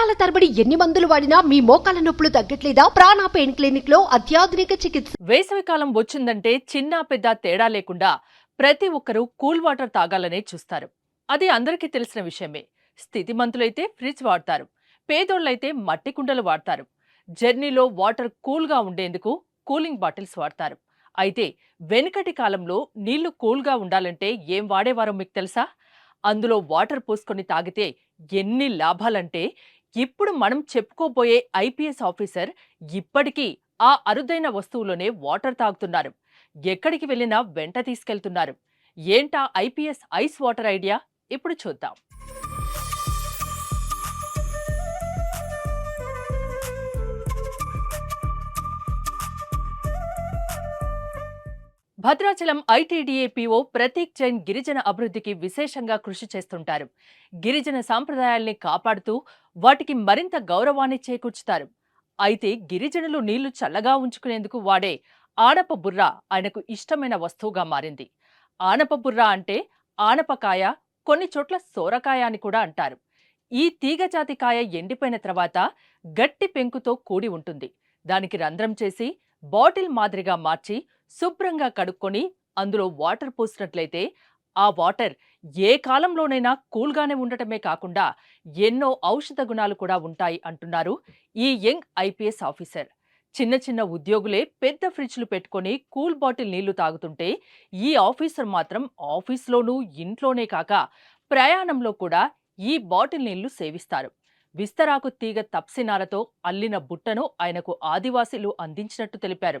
సంవత్సరాల తరబడి ఎన్ని మందులు వాడినా మీ మోకాల నొప్పులు తగ్గట్లేదా? ప్రాణ పెయిన్ క్లినిక్లో అత్యాధునిక చికిత్స. వేసవికాలం వచ్చిందంటే చిన్న పెద్ద తేడా లేకుండా ప్రతి ఒక్కరూ కూల్ వాటర్ తాగాలనే చూస్తారు. అది అందరికీ తెలిసిన విషయమే. స్థితిమంతులైతే ఫ్రిడ్జ్ వాడతారు. పేదోళ్ళైతే మట్టి కుండలు వాడతారు. జర్నీలో వాటర్ కూల్గా ఉండేందుకు కూలింగ్ బాటిల్స్ వాడతారు. అయితే వెనుకటి కాలంలో నీళ్ళు కూల్గా ఉండాలంటే ఏం వాడేవారో మీకు తెలుసా? అందులో వాటర్ పోసుకొని తాగితే ఎన్ని లాభాలంటే ఇప్పుడు మనం చెప్పుకోబోయే ఐపీఎస్ ఆఫీసర్ ఇప్పటికీ ఆ అరుదైన వస్తువులోనే వాటర్ తాగుతున్నారు. ఎక్కడికి వెళ్ళినా వెంట తీసుకెళ్తున్నారు. ఏంటా ఐపీఎస్ ఐస్ వాటర్ ఐడియా? ఇప్పుడు చూద్దాం. భద్రాచలం ఐటీడీఏపీఓ ప్రతీక్ జైన్ గిరిజన అభివృద్ధికి విశేషంగా కృషి చేస్తుంటారు. గిరిజన సాంప్రదాయాల్ని కాపాడుతూ వాటికి మరింత గౌరవాన్ని చేకూర్చుతారు. అయితే గిరిజనులు నీళ్ళు చల్లగా ఉంచుకునేందుకు వాడే ఆనప బుర్ర ఆయనకు ఇష్టమైన వస్తువుగా మారింది. ఆనప బుర్ర అంటే ఆనపకాయ కొన్ని చోట్ల సోరకాయ అని కూడా అంటారు. ఈ తీగజాతి కాయ ఎండిపోయిన తర్వాత గట్టి పెంకుతో కూడి ఉంటుంది. దానికి రంధ్రం చేసి బాటిల్ మాదిరిగా మార్చి శుభ్రంగా కడుక్కొని అందులో వాటర్ పోసినట్లయితే ఆ వాటర్ ఏ కాలంలోనైనా కూల్గానే ఉండటమే కాకుండా ఎన్నో ఔషధ గుణాలు కూడా ఉంటాయి అంటున్నారు ఈ యంగ్ ఐపీఎస్ ఆఫీసర్. చిన్న చిన్న ఉద్యోగులే పెద్ద ఫ్రిడ్జ్లు పెట్టుకొని కూల్ బాటిల్ నీళ్ళు తాగుతుంటే ఈ ఆఫీసర్ మాత్రం ఆఫీస్లోనూ ఇంట్లోనే కాక ప్రయాణంలో కూడా ఈ బాటిల్ నీళ్ళు సేవిస్తారు. విస్తరాకు తీగ తప్సినాలతో అల్లిన బుట్టను ఆయనకు ఆదివాసీలు అందించినట్టు తెలిపారు.